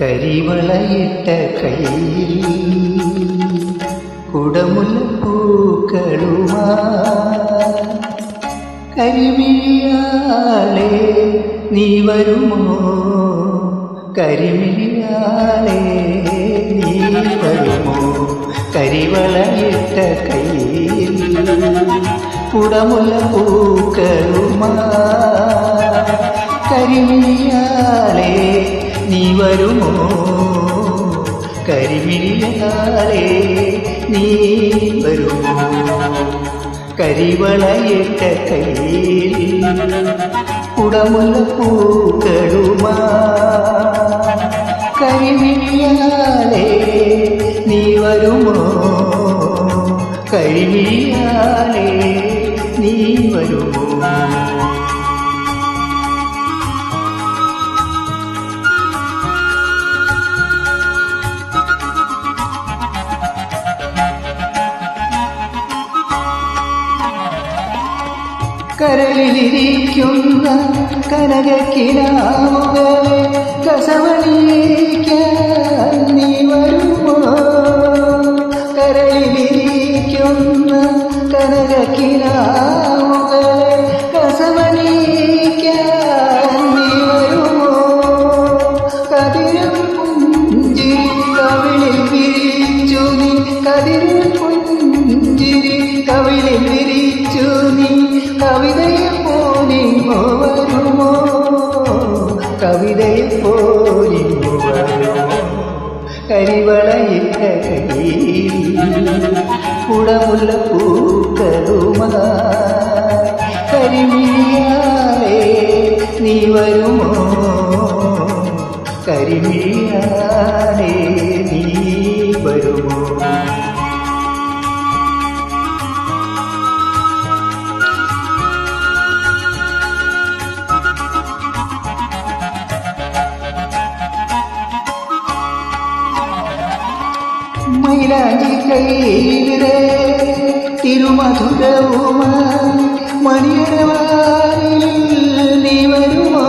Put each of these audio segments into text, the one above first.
കരിവളയിട്ട കയ്യിൽ കുടമുല്ലപ്പൂക്കളുമാ കരിമിഴിയാളെ നീ വരുമോ? കരിമിഴിയാളെ നീ വരുമോ? കരിവളയിട്ട കയ്യിൽ കുടമുല്ലപ്പൂക്കളുമാ കരിമിഴിയാളെ നീ വരുമോ? കരിമിഴിയാളെ നീ വരുമോ? കരിവളയിട്ട കയ്യിൽ കുടമുള്ള പൂക്കളുമാ. കരിമിഴിയാലേ നീ വരുമോ? കരിമിഴിയാലേ നീ വരുമോ? കരളിലിരിക്കുന്ന കനകക്കിനാവുകളെ കസവണിക്കാൻ നീ വരുമോ? കരളിലിരിക്കുന്ന കനകക്കിനാവുകളെ കസവണിക്കാൻ നീ വരുമോ? കതിരും പുഞ്ചിരി കവിളിൽ വിരിച്ചു നീ കതിരും പുഞ്ചിരി കവിളിൽ വിരിച്ചു നീ. കവിതയെ പോലെ വരുമോ? കവിതയെ പോലെ കയ്യിൽ കുടമുള്ള പൂക്കളുമാ കരിമിഴിയാളെ നീ വരുമോ? കരിമിഴിയാളെ മൈലാഞ്ചി തിരുമധുരവുമ മണിയറവാരിൽ നീ വരുമോ?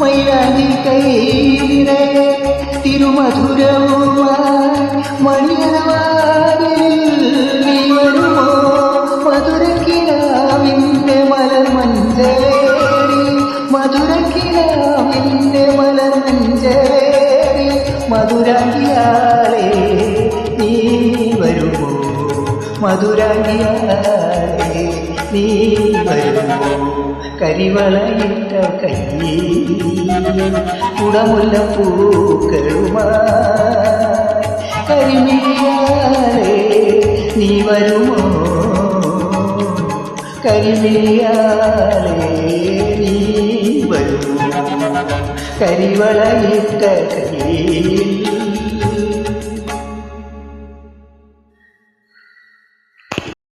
മൈലാഞ്ചി തിരുമധുരവുമ മണിയറവാരിൽ നീ വരുമോ? മധുരക്കിനാവിന്റെ മലർ മഞ്ചേരി മധുരക്കിനാവിന്റെ മലർ മഞ്ചേരി മധുരാങ്കിയാളെ മധുരാങ്കിയാളെ നീ വരുമോ കരിവളയിട്ട കയ്യിൽ കുടമുല്ല പൂക്കളുമായി. കരിമിഴിയാളെ നീ വരുമോ? കരിമിയാലേ നീ വരുമോ? കരിവളയിട്ട കയ്യിൽ